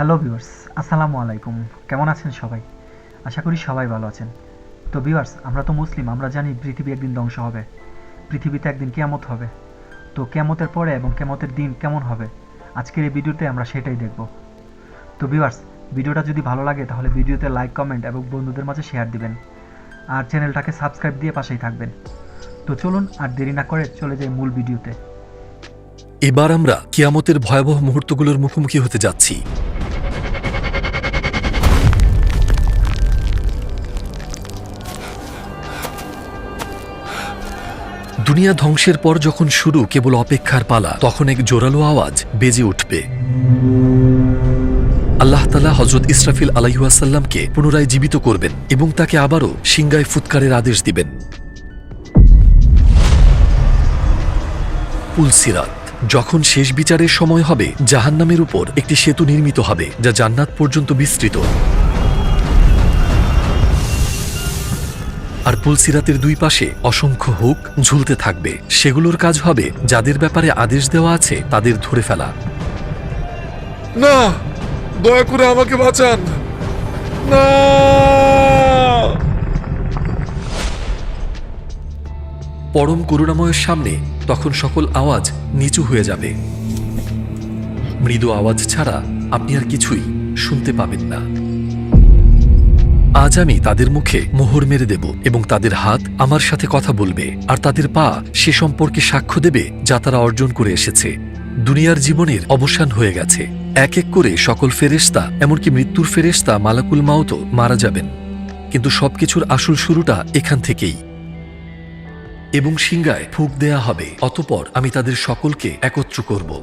Hello viewers, আসসালামু আলাইকুম। কেমন আছেন সবাই? আশা করি সবাই ভালো আছেন। তো ভিউয়ার্স, আমরা তো মুসলিম, আমরা জানি পৃথিবী একদিন ধ্বংস হবে। পৃথিবীতে একদিন কেয়ামত হবে। তো কেয়ামতের পরে এবং কেয়ামতের দিন কেমন হবে? আজকের এই ভিডিওতে আমরা সেটাই দেখব। তো ভিউয়ার্স, ভিডিওটা যদি ভালো লাগে তাহলে ভিডিওতে লাইক, কমেন্ট এবং বন্ধুদের মাঝে শেয়ার দিবেন। আর চ্যানেলটাকে সাবস্ক্রাইব দিয়ে পাশেই থাকবেন। তো চলুন আর দেরি না করে চলে যাই মূল ভিডিওতে। এবার আমরা কিয়ামতের ভয়াবহ মুহূর্তগুলোর মুখোমুখি হতে যাচ্ছি। দুনিয়া ধ্বংসের পর যখন শুরু কেবল অপেক্ষার পালা, তখন এক জোরালো আওয়াজ বেজে উঠবে। আল্লাহ তালা হজরত ইসরাফিল আলাইহাসাল্লামকে পুনরায় জীবিত করবেন এবং তাকে আবারও সিংগায় ফুৎকারের আদেশ দিবেন। পুলসিরাত যখন শেষ বিচারের সময় হবে, জাহান্নামের উপর একটি সেতু নির্মিত হবে, যা জান্নাত পর্যন্ত বিস্তৃত। আর পুলসিরাতের দুই পাশে অসংখ্য হুক ঝুলতে থাকবে। সেগুলোর কাজ হবে যাদের ব্যাপারে আদেশ দেওয়া আছে তাদের ধরে ফেলা। না দয়া করে আমাকে বাঁচান। না। পরম করুণাময়ের সামনে তখন সকল আওয়াজ নিচু হয়ে যাবে। মৃদু আওয়াজ ছাড়া আপনি আর কিছুই শুনতে পাবেন না। আজ আমি তাদের মুখে মোহর মেরে দেব এবং তাদের হাত আমার সাথে কথা বলবে, আর তাদের পা সে সম্পর্কে সাক্ষ্য দেবে যা তারা অর্জন করে এসেছে। দুনিয়ার জীবনের অবসান হয়ে গেছে। এক এক করে সকল ফেরেস্তা এমনকি মৃত্যুর ফেরেস্তা মালাকুল মাওতো মারা যাবেন। কিন্তু সবকিছুর আসল শুরুটা এখান থেকেই। এবং সিংগায় ফুক দেয়া হবে। অতপর আমি তাদের সকলকে একত্র করব।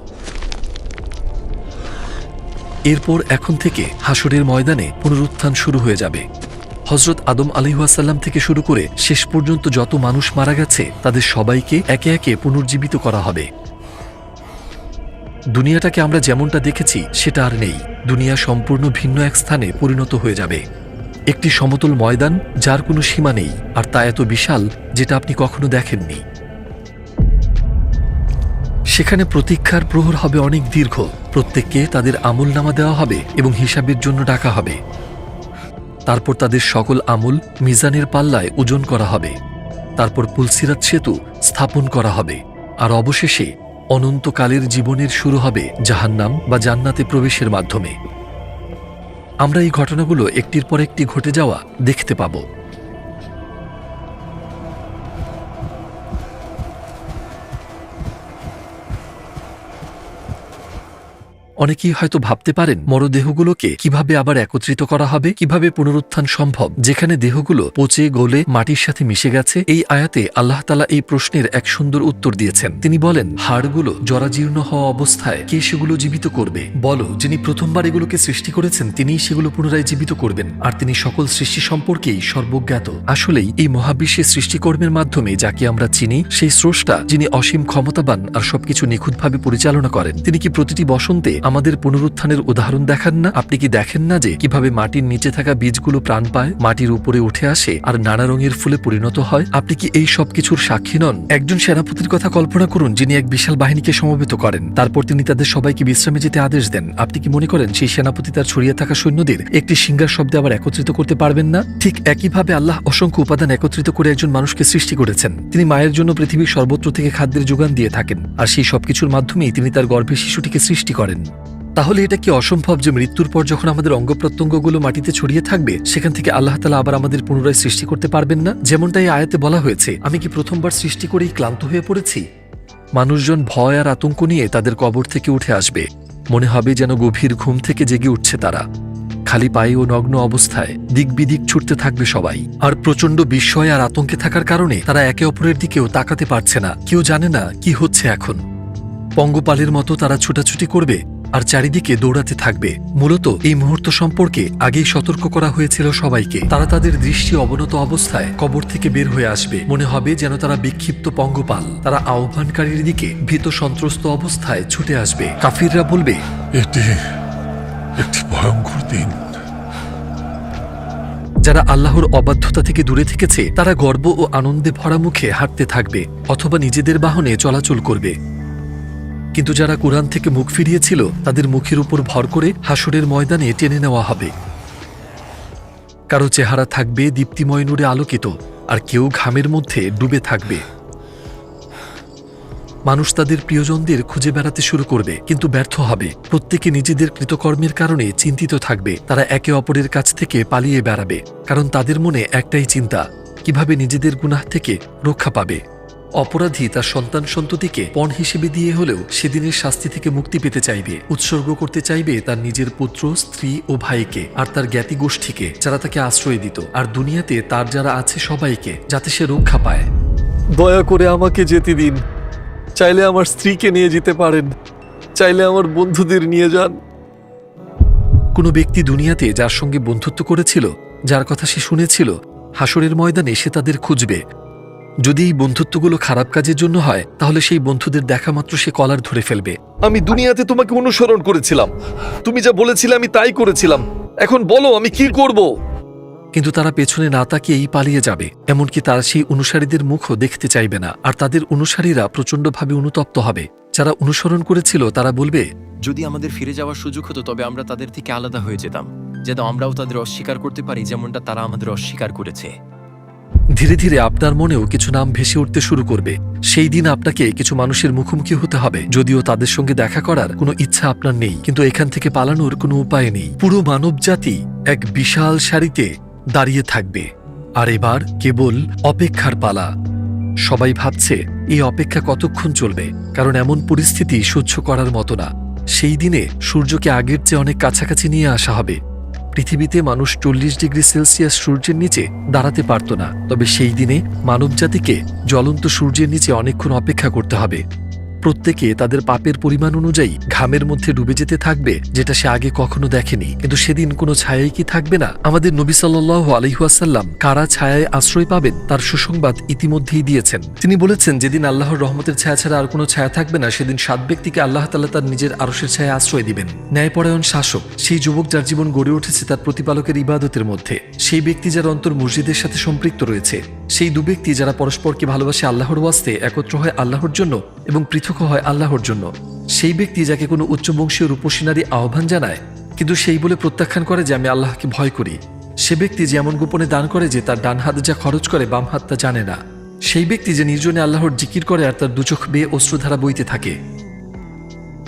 এরপর এখন থেকে হাসরের ময়দানে পুনরুত্থান শুরু হয়ে যাবে। হজরত আদম আলিহাসাল্লাম থেকে শুরু করে শেষ পর্যন্ত যত মানুষ মারা গেছে, তাদের সবাইকে একে একে পুনর্জীবিত করা হবে। দুনিয়াটাকে আমরা যেমনটা দেখেছি, সেটা আর নেই। দুনিয়া সম্পূর্ণ ভিন্ন এক স্থানে পরিণত হয়ে যাবে। একটি সমতল ময়দান, যার কোনো সীমা নেই, আর তা এত বিশাল, যেটা আপনি কখনো দেখেননি। সেখানে প্রতীক্ষার প্রহর হবে অনেক দীর্ঘ। প্রত্যেককে তাদের আমল নামা দেওয়া হবে এবং হিসাবের জন্য ডাকা হবে। তারপর তাদের সকল আমল মিজানের পাল্লায় ওজন করা হবে। তারপর পুলসিরাত সেতু স্থাপন করা হবে। আর অবশেষে অনন্তকালের জীবনের শুরু হবে জাহান্নাম বা জান্নাতে প্রবেশের মাধ্যমে। আমরা এই ঘটনাগুলো একটির পর একটি ঘটে যাওয়া দেখতে পাব। অনেকেই হয়তো ভাবতে পারেন, মরদেহগুলোকে কীভাবে আবার একত্রিত করা হবে, কীভাবে পুনরুত্থান সম্ভব? যেখানে দেহগুলো পচে, গলে, মাটির সাথে মিশে গেছে, এই আয়াতে আল্লাহ তালা এই প্রশ্নের এক সুন্দর উত্তর দিয়েছেন। তিনি বলেন, হাড়গুলো জরাজীর্ণ হওয়া অবস্থায় কে সেগুলো জীবিত করবে? বলো, যিনি প্রথমবার এগুলোকে সৃষ্টি করেছেন, তিনিই সেগুলো পুনরায় জীবিত করবেন, আর তিনি সকল সৃষ্টি সম্পর্কেই সর্বজ্ঞাত। আসলেই, এই মহাবিশ্বের সৃষ্টিকর্মের মাধ্যমে যাকে আমরা চিনি, সেই স্রষ্টা যিনি অসীম ক্ষমতাবান আর সবকিছু নিখুঁতভাবে পরিচালনা করেন, তিনি কি প্রতিটি বসন্তে আমাদের পুনরুত্থানের উদাহরণ দেখান না। আপনি কি দেখেন না যে কীভাবে মাটির নিচে থাকা বীজগুলো প্রাণ পায়, মাটির উপরে উঠে আসে আর নানা রঙের ফুলে পরিণত হয়? আপনি কি এই সব কিছুর সাক্ষী নন? একজন সেনাপতির কথা কল্পনা করুন, যিনি এক বিশাল বাহিনীকে সমবেত করেন। তারপর তিনি তাদের সবাইকে বিশ্রামে যেতে আদেশ দেন। আপনি কি মনে করেন, সেই সেনাপতি তার ছড়িয়ে থাকা সৈন্যদের একটি সিঙ্গার শব্দে আবার একত্রিত করতে পারবেন না? ঠিক একইভাবে আল্লাহ অসংখ্য উপাদান একত্রিত করে একজন মানুষকে সৃষ্টি করেছেন। তিনি মায়ের জন্য পৃথিবীর সর্বত্র থেকে খাদ্যের যোগান দিয়ে থাকেন। আর সেই সবকিছুর মাধ্যমেই তিনি তার গর্ভে শিশুটিকে সৃষ্টি করেন। তাহলে এটা কি অসম্ভব যে মৃত্যুর পর যখন আমাদের অঙ্গ প্রত্যঙ্গগুলো মাটিতে ছড়িয়ে থাকবে, সেখান থেকে আল্লাহ তালা আবার আমাদের পুনরায় সৃষ্টি করতে পারবেন না? যেমনটা এই আয়াতে বলা হয়েছে, আমি কি প্রথমবার সৃষ্টি করেই ক্লান্ত হয়ে পড়েছি? মানুষজন ভয় আর আতঙ্ক নিয়ে তাদের কবর থেকে উঠে আসবে। মনে হবে যেন গভীর ঘুম থেকে জেগে উঠছে তারা। খালি পায়ে ও নগ্ন অবস্থায় দিক বিদিক ছুটতে থাকবে সবাই। আর প্রচণ্ড বিস্ময় আর আতঙ্কে থাকার কারণে তারা একে অপরের দিকেও তাকাতে পারছে না। কেউ জানে না কি হচ্ছে এখন। পঙ্গপালের মতো তারা ছুটাছুটি করবে। আর চারিদিকে দৌড়াতে থাকবে। মূলত এই মুহূর্ত সম্পর্কে আগেই সতর্ক করা হয়েছিল সবাইকে। তারা তাদের দৃষ্টি অবনত অবস্থায় কবর থেকে বের হয়ে আসবে। মনে হবে যেন তারা বিক্ষিপ্ত পঙ্গপাল। তারা আহ্বানকারীর দিকে ভীত সন্ত্রস্ত অবস্থায় ছুটে আসবে। কাফিররা বলবে এটি একটি ভয়ঙ্কর দিন। যারা আল্লাহর অবাধ্যতা থেকে দূরে থেকেছে তারা গর্ব ও আনন্দে ভরা মুখে হাঁটতে থাকবে অথবা নিজেদের বাহনে চলাচল করবে। কিন্তু যারা কোরআন থেকে মুখ ফিরিয়েছিল, তাদের মুখের উপর ভর করে হাসরের ময়দানে টেনে নেওয়া হবে। কারও চেহারা থাকবে দীপ্তিময় নূরে আলোকিত, আর কেউ ঘামের মধ্যে ডুবে থাকবে। মানুষ তাদের প্রিয়জনদের খুঁজে বেড়াতে শুরু করবে, কিন্তু ব্যর্থ হবে। প্রত্যেকে নিজেদের কৃতকর্মের কারণে চিন্তিত থাকবে। তারা একে অপরের কাছ থেকে পালিয়ে বেড়াবে, কারণ তাদের মনে একটাই চিন্তা, কীভাবে নিজেদের গুনাহ থেকে রক্ষা পাবে। অপরাধী তার সন্তান সন্ততিকে পণ হিসেবে দিয়ে হলেও সেদিনের শাস্তি থেকে মুক্তি পেতে চাইবে, উৎসর্গ করতে চাইবে তার নিজের পুত্র, স্ত্রী ও ভাইকে আর তার জ্ঞাতি গোষ্ঠীকে যারা তাকে আশ্রয় দিত। আর দুনিয়াতে তার যারা আছে সবাইকে যাতে সে রক্ষা পায়। দয়া করে আমাকে যেতে দিন। চাইলে আমার স্ত্রীকে নিয়ে যেতে পারেন। চাইলে আমার বন্ধুদের নিয়ে যান। কোনো ব্যক্তি দুনিয়াতে যার সঙ্গে বন্ধুত্ব করেছিল, যার কথা সে শুনেছিল, হাসরের ময়দানে সে তাদের খুঁজবে। যদি এই বন্ধুত্বগুলো খারাপ কাজের জন্য হয় তাহলে সেই বন্ধুদের দেখা মাত্র সে কলার ধরে ফেলবে। আমি দুনিয়াতে তোমাকে অনুসরণ করেছিলাম। তুমি যা বলেছিলে আমি তাই করেছিলাম। এখন বলো আমি কি করব? কিন্তু তারা পেছনে না তাকিয়েই পালিয়ে যাবে এমনকি তারা সেই অনুসারীদের মুখও দেখতে চাইবে না আর তাদের অনুসারীরা প্রচণ্ডভাবে অনুতপ্ত হবে। যারা অনুসরণ করেছিল তারা বলবে যদি আমাদের ফিরে যাওয়ার সুযোগ হতো তবে আমরা তাদের থেকে আলাদা হয়ে যেতাম। যেন আমরাও তাদের অস্বীকার করতে পারি যেমনটা তারা আমাদের অস্বীকার করেছে। ধীরে ধীরে আপনার মনেও কিছু নাম ভেসে উঠতে শুরু করবে। সেই দিন আপনাকে কিছু মানুষের মুখোমুখি হতে হবে, যদিও তাদের সঙ্গে দেখা করার কোনো ইচ্ছা আপনার নেই। কিন্তু এখান থেকে পালানোর কোনো উপায় নেই। পুরো মানবজাতি এক বিশাল সারিতে দাঁড়িয়ে থাকবে। আর এবার কেবল অপেক্ষার পালা। সবাই ভাবছে, এই অপেক্ষা কতক্ষণ চলবে? কারণ এমন পরিস্থিতি সহ্য করার মতো না। সেই দিনে সূর্যকে আগের চেয়ে অনেক কাছাকাছি নিয়ে আসা হবে। পৃথিবীতে মানুষ চল্লিশ ডিগ্রি সেলসিয়াস সূর্যের নিচে দাঁড়াতে পারত না। তবে সেই দিনে মানবজাতিকে জ্বলন্ত সূর্যের নিচে অনেকক্ষণ অপেক্ষা করতে হবে। প্রত্যেকে তাদের পাপের পরিমাণ অনুযায়ী ঘামের মধ্যে ডুবে যেতে থাকবে, যেটা সে আগে কখনো দেখেনি। কিন্তু সেদিন কোনো ছায়াই কি থাকবে না? আমাদের নবী সাল্লাহ আলহিহাসাল্লাম কারা ছায়ায় আশ্রয় পাবেন তার সুসংবাদ ইতিমধ্যেই দিয়েছেন। তিনি বলেছেন, যেদিন আল্লাহর রহমতের ছায়া ছাড়া আর কোনো ছায়া থাকবে না, সেদিন সাত ব্যক্তিকে আল্লাহ তাল্লাহ তার নিজের আরসের ছায়া আশ্রয় দিবেন। ন্যায়পরায়ণ শাসক, সেই যুবক যার জীবন গড়ে উঠেছে তার প্রতিপালকের ইবাদতের মধ্যে। সেই ব্যক্তি যার অন্তর মসজিদের সাথে সম্পৃক্ত রয়েছে। সেই দু ব্যক্তি যারা পরস্পরকে ভালোবাসে আল্লাহর ওয়াস্তে, একত্র হয় আল্লাহর জন্য এবং পৃথক হয় আল্লাহর জন্য। সেই ব্যক্তি যাকে কোনো উচ্চবংশীয় রূপসী আহ্বান জানায়, কিন্তু সেই বলে প্রত্যাখ্যান করে যে আমি আল্লাহকে ভয় করি। সে ব্যক্তি যে এমন গোপনে দান করে যে তার ডান হাত যা খরচ করে, বাম হাত তা জানে না। সেই ব্যক্তি যে নির্জনে আল্লাহর জিকির করে আর তার দুচোখ বেয়ে অশ্রুধারা বইতে থাকে।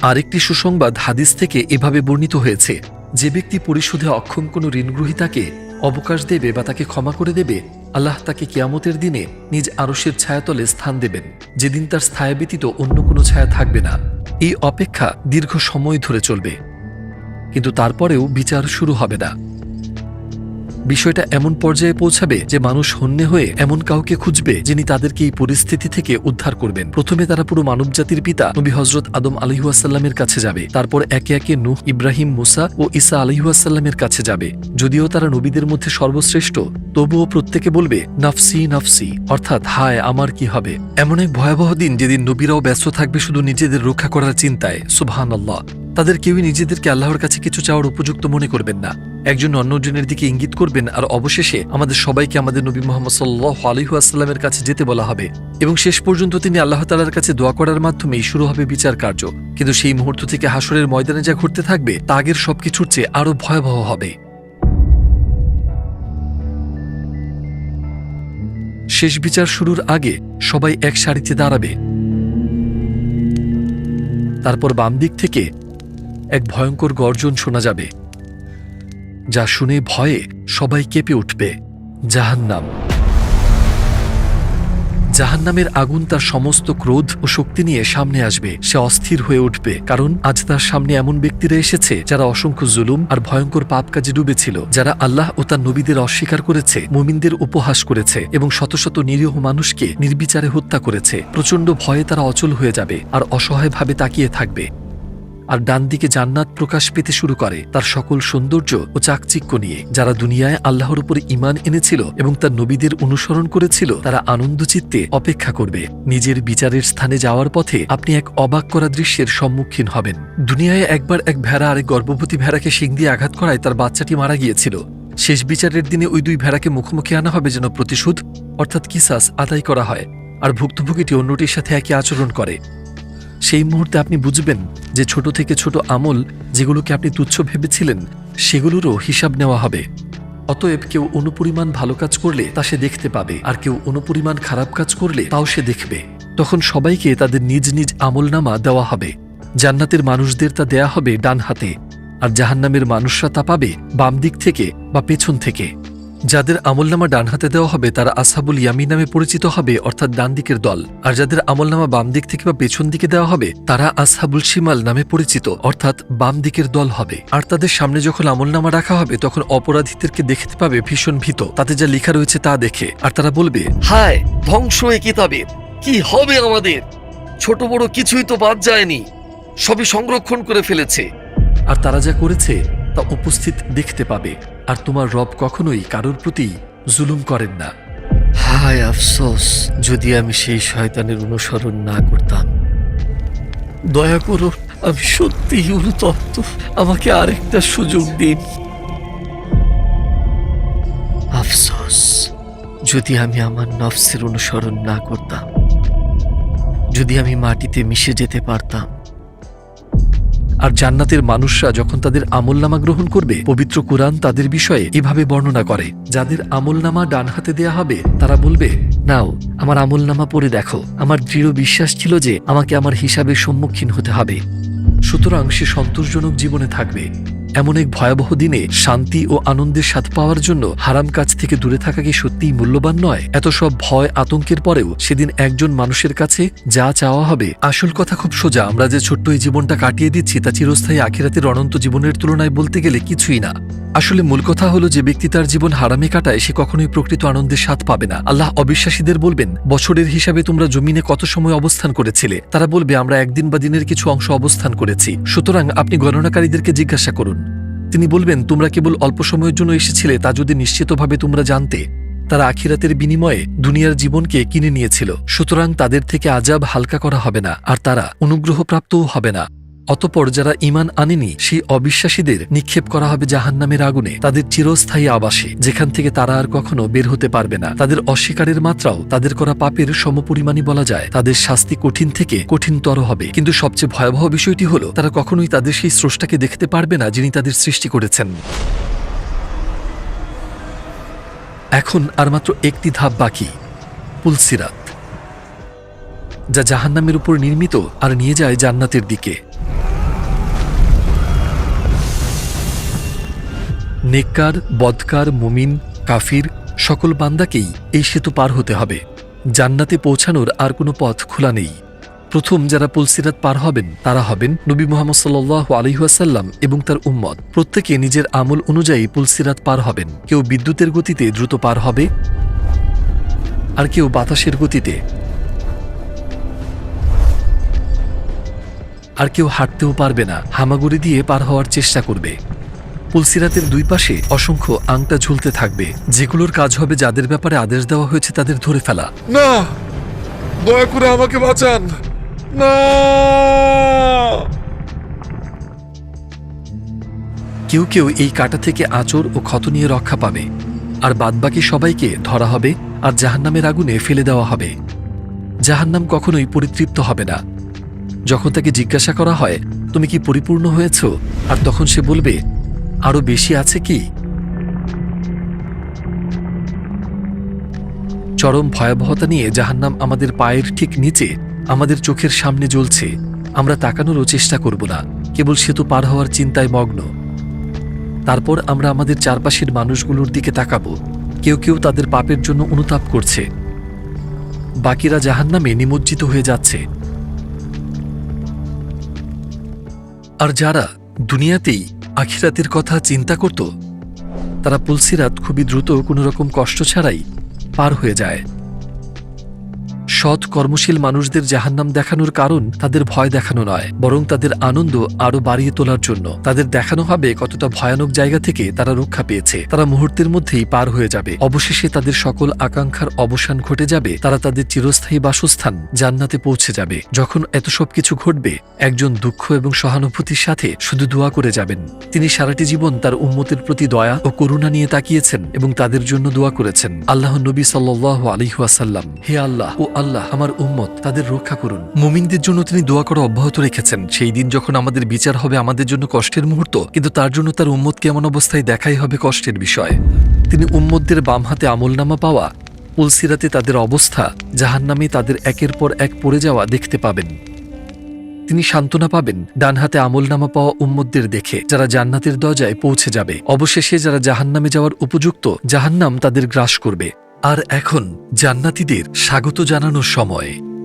আরেকটি সুসংবাদ হাদিস থেকে এভাবে বর্ণিত হয়েছে, যে ব্যক্তি পরিশোধে অক্ষম কোনো ঋণগ্রহীতাকে অবকাশ দেবে বা তাকে ক্ষমা করে দেবে আল্লাহ তাকে কিয়ামতের দিনে নিজ আরসের ছায়াতলে স্থান দেবেন। যেদিন তার স্থায় ব্যতীত অন্য কোনো ছায়া থাকবে না। এই অপেক্ষা দীর্ঘ সময় ধরে চলবে। কিন্তু তারপরেও বিচার শুরু হবে না। বিষয়টা এমন পর্যায়ে পৌঁছাবে যে মানুষ হন্যে হয়ে এমন কাউকে খুঁজবে যিনি তাদেরকে এই পরিস্থিতি থেকে উদ্ধার করবেন। প্রথমে তারা পুরো মানবজাতির পিতা নবী হজরত আদম আলহিহাসাল্লামের কাছে যাবে। তারপর একে একে নূহ, ইব্রাহিম, মুসা ও ঈসা আলহিহাসাল্লামের কাছে যাবে। যদিও তারা নবীদের মধ্যে সর্বশ্রেষ্ঠ, তবুও প্রত্যেকে বলবে, নাফসি নাফসি। অর্থাৎ, হায়, আমার কি হবে? এমন এক ভয়াবহ দিন যেদিন নবীরাও ব্যস্ত থাকবে শুধু নিজেদের রক্ষা করার চিন্তায়। সুবহান আল্লাহ তাদের কেউই নিজেদেরকে আল্লাহর কাছে কিছু চাওয়ার উপযুক্ত মনে করবেন না। একজন অন্যজনের দিকে ইঙ্গিত করবেন আর অবশেষে আমাদের সবাইকে আমাদের নবী মোহাম্মদ সাল্লাহ আলহিহাস্লামের কাছে যেতে বলা হবে। এবং শেষ পর্যন্ত তিনি আল্লাহ তালার কাছে দোয়া করার মাধ্যমেই শুরু হবে বিচার কার্য। কিন্তু সেই মুহূর্ত থেকে হাসরের ময়দানে যা ঘুরতে থাকবে, তা আগের সবকিছুর চেয়ে আরও ভয়াবহ হবে। শেষ বিচার শুরুর আগে সবাই এক সারিতে দাঁড়াবে। তারপর বাম দিক থেকে এক ভয়ঙ্কর গর্জন শোনা যাবে, যা শুনে ভয়ে সবাই কেঁপে উঠবে। জাহান্নাম। জাহান্নামের আগুন তার সমস্ত ক্রোধ ও শক্তি নিয়ে সামনে আসবে। সে অস্থির হয়ে উঠবে, কারণ আজ তার সামনে এমন ব্যক্তিরা এসেছে যারা অসংখ্য জুলুম আর ভয়ঙ্কর পাপ কাজে ডুবেছিল, যারা আল্লাহ ও তার নবীদের অস্বীকার করেছে, মুমিনদের উপহাস করেছে এবং শত শত নিরীহ মানুষকে নির্বিচারে হত্যা করেছে। প্রচণ্ড ভয়ে তারা অচল হয়ে যাবে আর অসহায়ভাবে তাকিয়ে থাকবে। আর ডান দিকে জান্নাত প্রকাশ পেতে শুরু করে তার সকল সৌন্দর্য ও চাকচিক্য নিয়ে। যারা দুনিয়ায় আল্লাহর উপর ইমান এনেছিল এবং তার নবীদের অনুসরণ করেছিল, তারা আনন্দচিত্তে অপেক্ষা করবে। নিজের বিচারের স্থানে যাওয়ার পথে আপনি এক অবাক করা দৃশ্যের সম্মুখীন হবেন। দুনিয়ায় একবার এক ভেড়া আরেক গর্ভবতী ভেড়াকে শিং দিয়ে আঘাত করায় তার বাচ্চাটি মারা গিয়েছিল। শেষ বিচারের দিনে ওই দুই ভেড়াকে মুখোমুখি আনা হবে যেন প্রতিশোধ, অর্থাৎ কিসাস, আদায় করা হয়। আর ভুক্তভোগীটি অন্যটির সাথে একই আচরণ করে। সেই মুহূর্তে আপনি বুঝবেন যে ছোট থেকে ছোট আমল যেগুলোকে আপনি তুচ্ছ ভেবেছিলেন, সেগুলোরও হিসাব নেওয়া হবে। অতএব কেউ অনুপরিমাণ ভালো কাজ করলে তা সে দেখতে পাবে, আর কেউ অনুপরিমাণ খারাপ কাজ করলে তাও সে দেখবে। তখন সবাইকে তাদের নিজ নিজ আমলনামা দেওয়া হবে। জান্নাতের মানুষদের তা দেয়া হবে ডান হাতে আর জাহান্নামের মানুষরা তা পাবে বাম দিক থেকে বা পেছন থেকে। যাদের আমলনামা ডান হাতে দেওয়া হবে তারা আসহাবুল ইয়ামি নামে পরিচিত হবে অর্থাৎ ডান দিকের দল। আর যাদের আমলনামা বাম দিক থেকে বা পেছন দিকে দেওয়া হবে তারা আসহাবুল শিমাল নামে পরিচিত অর্থাৎ বাম দিকের দল হবে। আর তাদের সামনে যখন আমলনামা রাখা হবে তখন অপরাধীদেরকে দেখতে পাবে ভীষণ ভীত। তাতে যা লেখা রয়েছে তা দেখে আর তারা বলবে হায় ধ্বংস এ কিতাবে কি হবে আমাদের? ছোট বড় কিছুই তো বাদ যায়নি সবই সংরক্ষণ করে ফেলেছে। আর তারা যা করেছে তা উপস্থিত দেখতে পাবে। আর তোমার রব কখনোই কারোর প্রতি জুলুম করেন না। হায় আফসোস, যদি আমি সেই শয়তানের অনুসরণ না করতাম। দয়া করো আমি সত্যি অনুতপ্ত। আমাকে আরেকটা সুযোগ দিন। আফসোস, যদি আমি আমার নফসের অনুসরণ না করতাম, যদি আমি মাটিতে মিশে যেতে পারতাম আর জান্নাতের মানুষরা যখন তাদের আমলনামা গ্রহণ করবে, পবিত্র কোরআন তাদের বিষয়ে এভাবে বর্ণনা করে। যাদের আমলনামা ডান হাতে দেয়া হবে, তারা বলবে, নাও, আমার আমলনামা পড়ে দেখো। আমার দৃঢ় বিশ্বাস ছিল যে আমাকে আমার হিসাবে সম্মুখীন হতে হবে। সুতরাং সে সন্তোষজনক জীবনে থাকবে। এমন এক ভয়াবহ দিনে শান্তি ও আনন্দের স্বাদ পাওয়ার জন্য হারাম কাজ থেকে দূরে থাকা কি সত্যিই মূল্যবান নয়? এত সব ভয় আতঙ্কের পরেও সেদিন একজন মানুষের কাছে যা চাওয়া হবে। আসল কথা খুব সোজা, আমরা যে ছোট্ট এই জীবনটা কাটিয়ে দিচ্ছি তা চিরস্থায়ী আখিরাতের অনন্ত জীবনের তুলনায় বলতে গেলে কিছুই না। আসলে মূল কথা হলো যে ব্যক্তি তার জীবন হারামে কাটায়, সে কখনোই প্রকৃত আনন্দের স্বাদ পাবে না। আল্লাহ অবিশ্বাসীদের বলবেন, বছরের হিসাবে তোমরা জমিনে কত সময় অবস্থান করেছিলে? তারা বলবে, আমরা একদিন বা দিনের কিছু অংশ অবস্থান করেছি। সুতরাং আপনি গণনাকারীদেরকে জিজ্ঞাসা করুন। তিনি বলবেন, তোমরা কেবল অল্প সময়ের জন্য এসেছিলে, তা যদি নিশ্চিতভাবে তোমরা জানতে, তারা আখিরাতের বিনিময়ে দুনিয়ার জীবনকে কিনে নিয়েছিল। সুতরাং তাদের থেকে আজাব হালকা করা হবে না, আর তারা অনুগ্রহপ্রাপ্তও হবে না। অতপর যারা ইমান আনেনি, সেই অবিশ্বাসীদের নিক্ষেপ করা হবে জাহান্নামের আগুনে। তাদের চিরস্থায়ী আবাসে, যেখান থেকে তারা আর কখনো বের হতে পারবে না। তাদের অস্বীকারের মাত্রাও তাদের করা পাপের সমপরিমাণই বলা যায়। তাদের শাস্তি কঠিন থেকে কঠিনতর হবে। কিন্তু সবচেয়ে ভয়াবহ বিষয়টি হলো, তারা কখনোই তাদের সেই স্রষ্টাকে দেখতে পারবে না, যিনি তাদের সৃষ্টি করেছেন। এখন আর মাত্র একটি ধাপ বাকি পুলসিরাত যা জাহান্নামের উপর নির্মিত আর নিয়ে যায় জান্নাতের দিকে। নেককার, বদকার, মুমিন, কাফির সকল বান্দাকেই এই সেতু পার হতে হবে। জান্নাতে পৌঁছানোর আর কোনো পথ খোলা নেই। প্রথম যারা পুলসিরাত পার হবেন, তারা হবেন নবী মোহাম্মদ সাল্লাহ আলহিহাসাল্লাম এবং তার উম্মত। প্রত্যেকে নিজের আমল অনুযায়ী পুলসিরাত পার হবেন। কেউ বিদ্যুতের গতিতে দ্রুত পার হবে, আর কেউ বাতাসের গতিতে। আর কেউ হাঁটতেও পারবে না, হামাগুড়ি দিয়ে পার হওয়ার চেষ্টা করবে। পুলসিরাতের দুই পাশে অসংখ্য আংটা ঝুলতে থাকবে। যেগুলোর কাজ হবে যাদের ব্যাপারে আদেশ দেওয়া হয়েছে তাদের ধরে ফেলা। না! দয়া করে আমাকে বাঁচান! না! কেউ কেউ এই কাটা থেকে আঁচড় ও ক্ষত নিয়ে রক্ষা পাবে। আর বাদবাকি সবাইকে ধরা হবে আর জাহান্নামের আগুনে ফেলে দেওয়া হবে। জাহান্নাম কখনোই পরিতৃপ্ত হবে না। যখন তাকে জিজ্ঞাসা করা হয় তুমি কি পরিপূর্ণ হয়েছ? আর তখন সে বলবে আরও বেশি আছে কি? চরম ভয়াবহতা নিয়ে জাহান্নাম আমাদের পায়ের ঠিক নিচে, আমাদের চোখের সামনে জ্বলছে। আমরা তাকানোরও চেষ্টা করব না, কেবল সেতু পার হওয়ার চিন্তায় মগ্ন। তারপর আমরা আমাদের চারপাশের মানুষগুলোর দিকে তাকাবো। কেউ কেউ তাদের পাপের জন্য অনুতাপ করছে। বাকিরা জাহান্নামে নিমজ্জিত হয়ে যাচ্ছে। আর যারা দুনিয়াতেই আখিরাতের কথা চিন্তা করত, তারা পুলসিরাত খুবই দ্রুত কোনো রকম কষ্ট ছাড়াই পার হয়ে যায়। সৎ কর্মশীল মানুষদের জাহান্নাম দেখানোর কারণ তাদের ভয় দেখানো নয়, বরং তাদের আনন্দ আরও বাড়িয়ে তোলার জন্য। তাদের দেখানো হবে কতটা ভয়ানক জায়গা থেকে তারা রক্ষা পেয়েছে। তারা মুহূর্তের মধ্যেই পার হয়ে যাবে। অবশেষে তাদের সকল আকাঙ্ক্ষার অবসান ঘটে যাবে। তারা তাদের চিরস্থায়ী বাসস্থান জান্নাতে পৌঁছে যাবে। যখন এত সব কিছু ঘটবে, একজন দুঃখ এবং সহানুভূতির সাথে শুধু দোয়া করে যাবেন। তিনি সারাটি জীবন তার উম্মতের প্রতি দয়া ও করুণা নিয়ে তাকিয়েছেন এবং তাদের জন্য দোয়া করেছেন। আল্লাহ নবী সাল্লাহ আলিহাসাল্লাম হে আল্লাহ ও আল্লাহ আল্লাহ আমার উম্মত, তাদের রক্ষা করুন। মুমিনদের জন্য তিনি দোয়া করা অব্যাহত রেখেছেন। সেই দিন যখন আমাদের বিচার হবে আমাদের জন্য কষ্টের মুহূর্ত, কিন্তু তার জন্য তার উম্মতকে এমন অবস্থায় দেখাই হবে কষ্টের বিষয়। তিনি উম্মতদের বাম হাতে আমলনামা পাওয়া, উলসিরাতে তাদের অবস্থা, জাহান্নামে তাদের একের পর এক পড়ে যাওয়া দেখতে পাবেন। তিনি সান্ত্বনা পাবেন, ডান হাতে আমলনামা পাওয়া উম্মতদের দেখে, যারা জান্নাতের দরজায় পৌঁছে যাবে। অবশেষে যারা জাহান্নামে যাওয়ার উপযুক্ত, জাহান্নাম তাদের গ্রাস করবে। আর এখন জান্নাতিদের স্বাগত জানানোর সময়।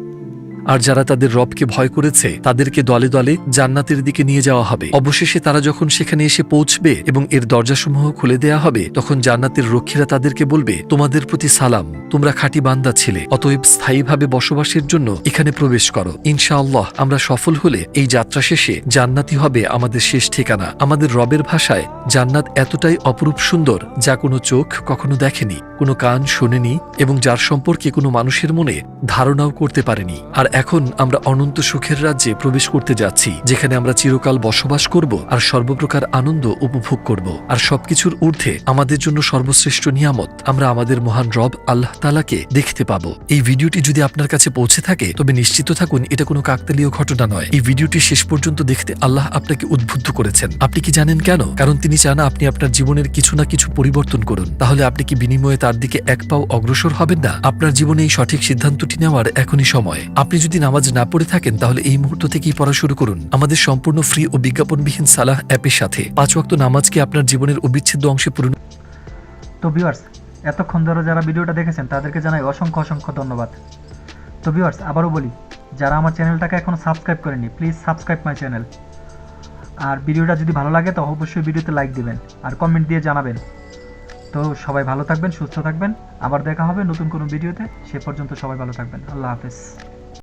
আর যারা তাদের রবকে ভয় করেছে, তাদেরকে দলে দলে জান্নাতের দিকে নিয়ে যাওয়া হবে। অবশেষে তারা যখন সেখানে এসে পৌঁছবে এবং এর দরজাসমূহ খুলে দেয়া হবে, তখন জান্নাতের রক্ষীরা তাদেরকে বলবে, তোমাদের প্রতি সালাম, তোমরা খাঁটি বান্দা ছিলে, অতএব স্থায়ীভাবে বসবাসের জন্য এখানে প্রবেশ করো। ইনশাআল্লাহ, আমরা সফল হলে এই যাত্রা শেষে জান্নাতি হবে আমাদের শেষ ঠিকানা। আমাদের রবের ভাষায়, জান্নাত এতটাই অপরূপ সুন্দর, যা কোনো চোখ কখনো দেখেনি, কোনো কান শোনেনি এবং যার সম্পর্কে কোনো মানুষের মনে ধারণাও করতে পারেনি। আর এখন আমরা অনন্ত সুখের রাজ্যে প্রবেশ করতে যাচ্ছি, যেখানে আমরা চিরকাল বসবাস করব আর সর্বপ্রকার আনন্দ উপভোগ করব। আর সবকিছুর ঊর্ধ্বে আমাদের জন্য সর্বশ্রেষ্ঠ নিয়ামত আমরা আমাদের মহান রব আল্লাহ তালাকে দেখতে পাবো। এই ভিডিওটি যদি আপনার কাছে পৌঁছে থাকে, তবে নিশ্চিত থাকুন, এটা কোনো কাকতালীয় ঘটনা নয়। এই ভিডিওটি শেষ পর্যন্ত দেখতে আল্লাহ আপনাকে উদ্বুদ্ধ করেছেন। আপনি কি জানেন কেন? কারণ তিনি চান আপনি আপনার জীবনের কিছু না কিছু পরিবর্তন করুন। তাহলে আপনি কি বিনিময়ে তার দিকে এক পাও অগ্রসর হবেন না? আপনার জীবনে এই সঠিক সিদ্ধান্তটি নেওয়ার এখনই সময়। আপনি যদি নামাজ না পড়ে থাকেন, তাহলে এই মুহূর্ত থেকেই পড়া শুরু করুন। আমাদের সম্পূর্ণ ফ্রি ও বিজ্ঞাপনবিহীন সালাহ অ্যাপের সাথে পাঁচ ওয়াক্ত নামাজকে আপনার জীবনের অবিচ্ছেদ্য অংশে পূরণ তো ভিউয়ার্স এতক্ষণ ধরে যারা ভিডিওটা দেখেছেন, তাদেরকে জানাই অসংখ্য অসংখ্য ধন্যবাদ। তো ভিউয়ার্স আবারও বলি, যারা আমার চ্যানেলটাকে এখনও সাবস্ক্রাইব করেনি প্লিজ সাবস্ক্রাইব মাই চ্যানেল আর ভিডিওটা যদি ভালো লাগে, তো অবশ্যই ভিডিওতে লাইক দিবেন, আর কমেন্ট দিয়ে জানাবেন। তো সবাই ভালো থাকবেন, সুস্থ থাকবেন। আবার দেখা হবে নতুন কোনো ভিডিওতে। সে পর্যন্ত সবাই ভালো থাকবেন। আল্লাহ হাফেজ।